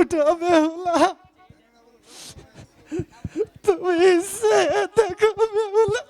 ওটা বেহুলা তুমি সে দেখো বেহুলা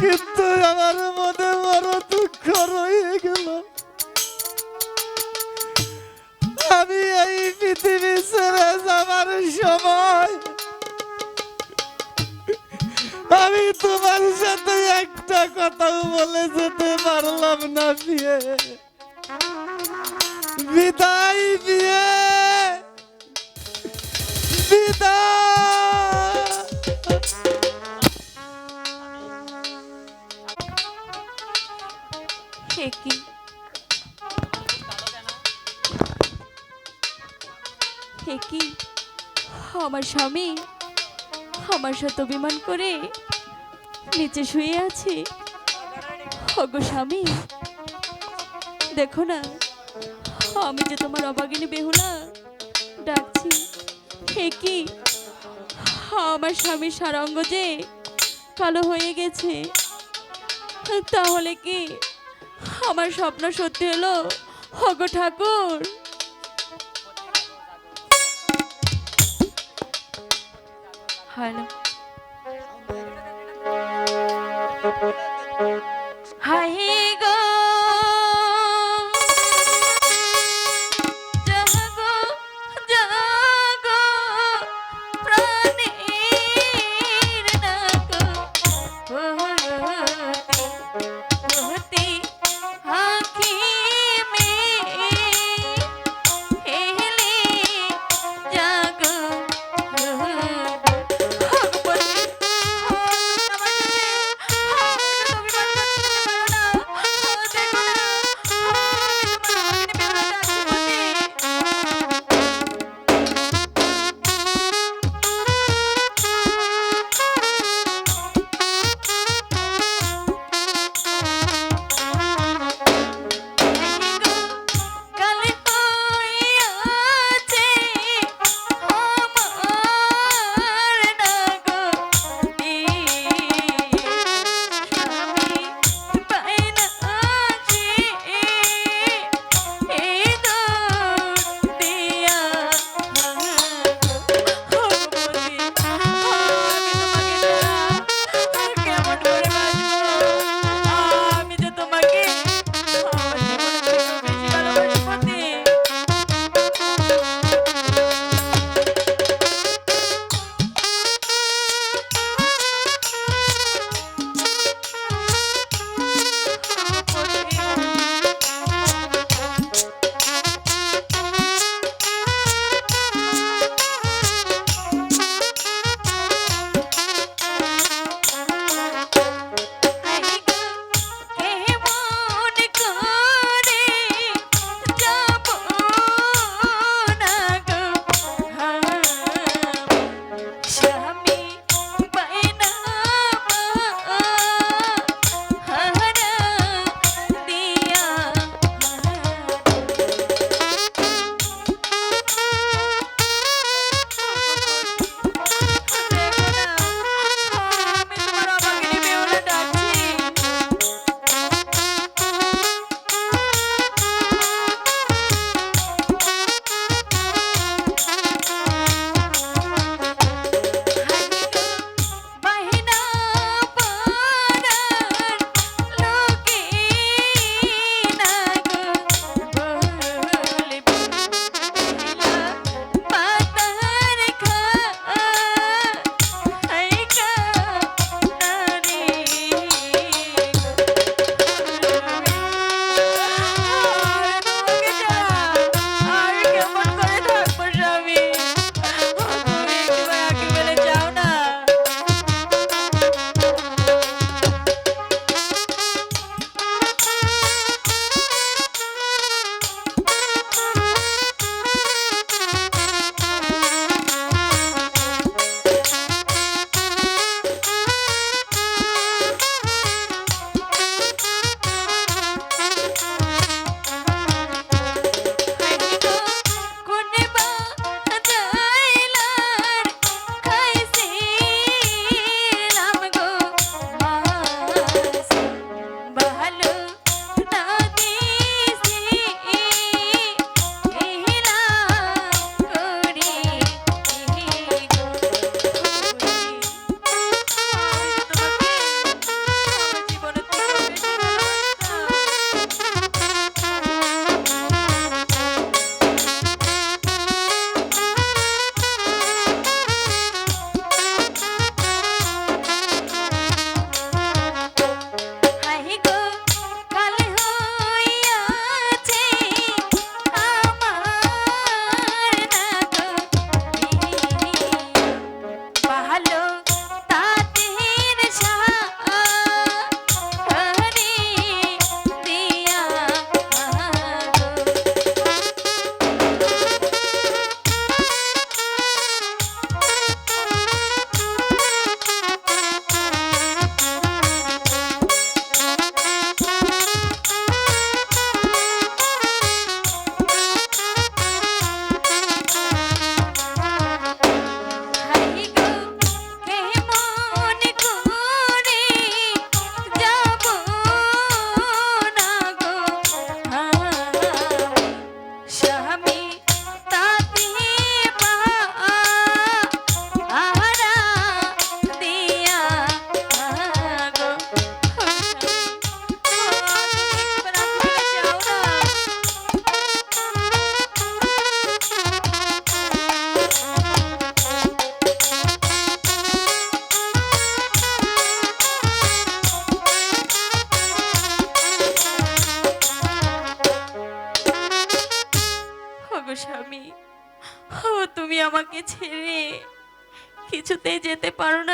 কিন্তু আমার মনে বড় দুঃখ রয়ে গেল। আমি এই পৃথিবী ছেড়ে যাবার সময় আমি তোমার সাথে একটা কথাও বলে যেতে পারলাম না, বিয়ে। বিদায় বিয়ে। বিদায়। আমার স্বামী। আমার সাথে অভিমান করে নিচে শুয়ে আছে। হগো স্বামী, দেখো না, আমি যে তোমার অবাগিনী বেহুলা, ডাকছি হে কি? আমার স্বামীর সারঙ্গ যে কালো হয়ে গেছে, তাহলে কি আমার স্বপ্ন সত্যি হলো? হগো ঠাকুর হ্যালো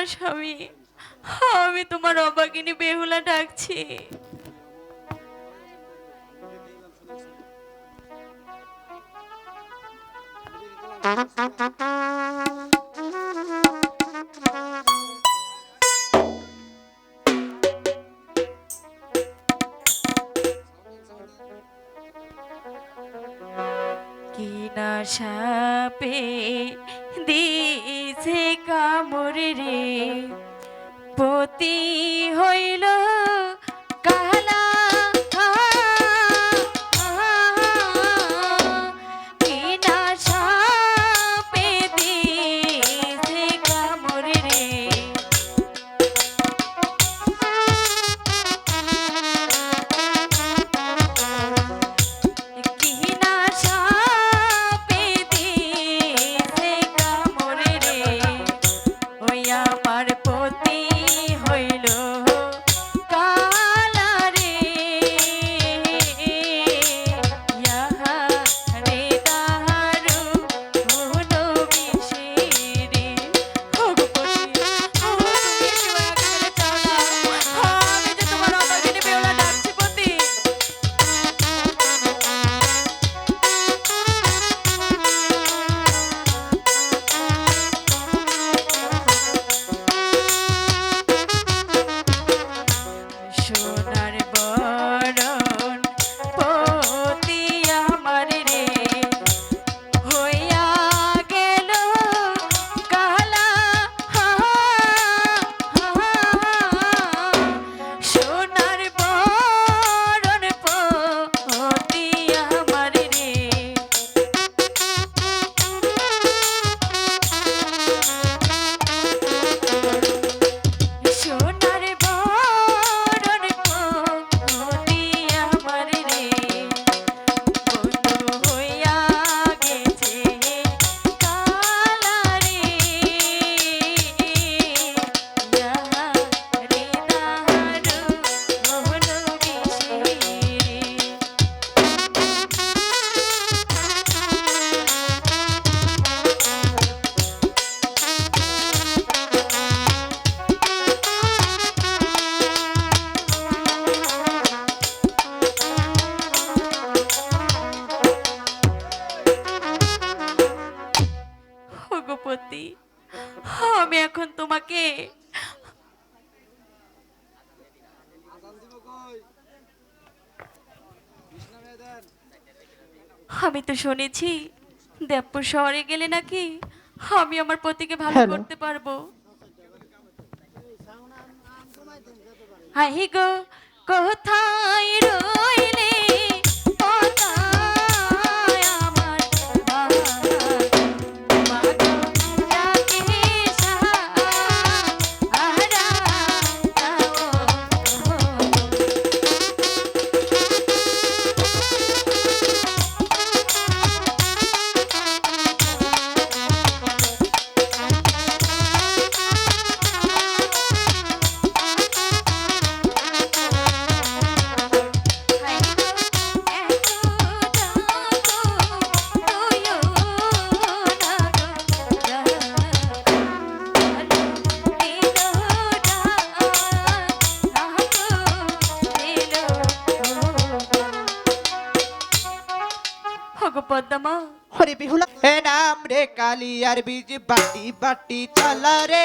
না স্বামী। আমি তোমার অবাগিনী বেহুলা ডাকছি। কি না সাপে দিছে কামড় রে পতি হইলা সভাপতি। আমি এখন তোমাকে আমি তো শুনেছি দেবপুর শহরে গেলে নাকি আমি আমার পতিকে ভালো করতে পারব। হাই গো কোথায় রইলে? बीज बाटी बाटी चल रे।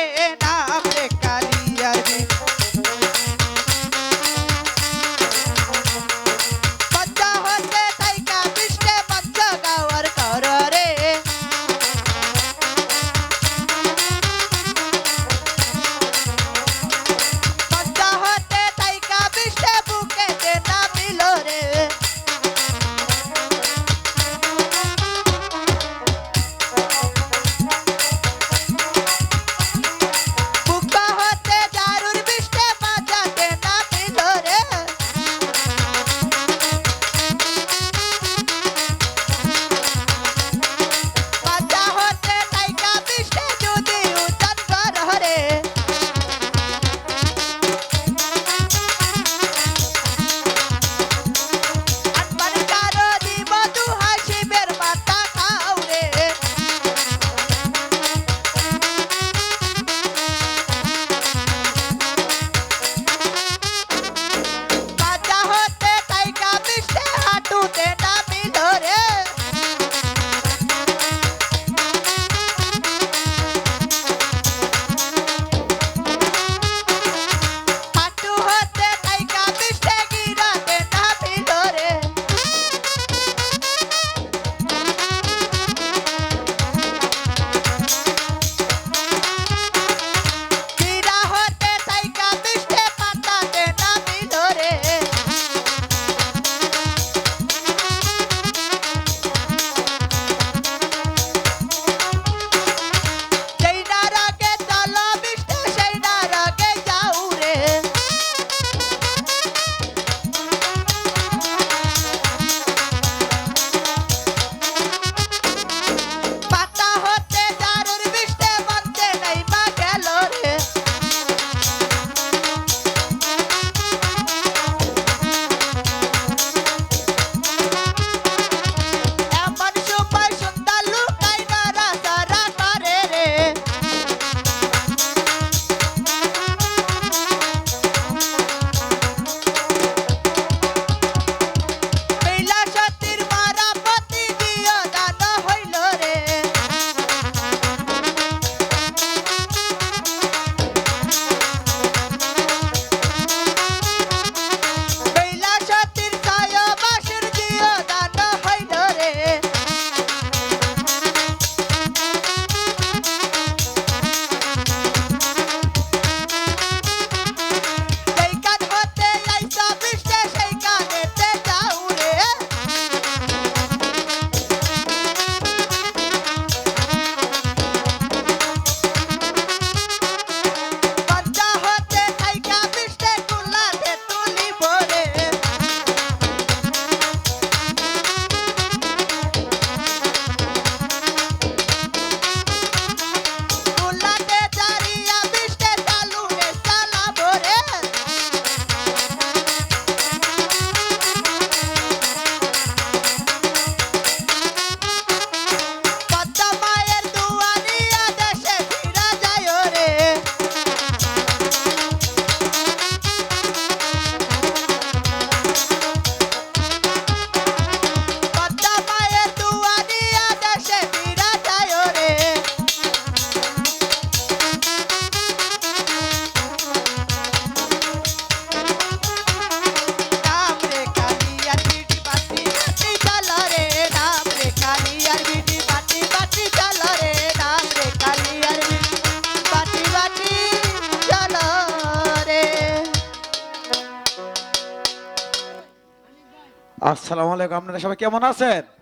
আলাইকুম আপনারা সবাই কেমন আছেন?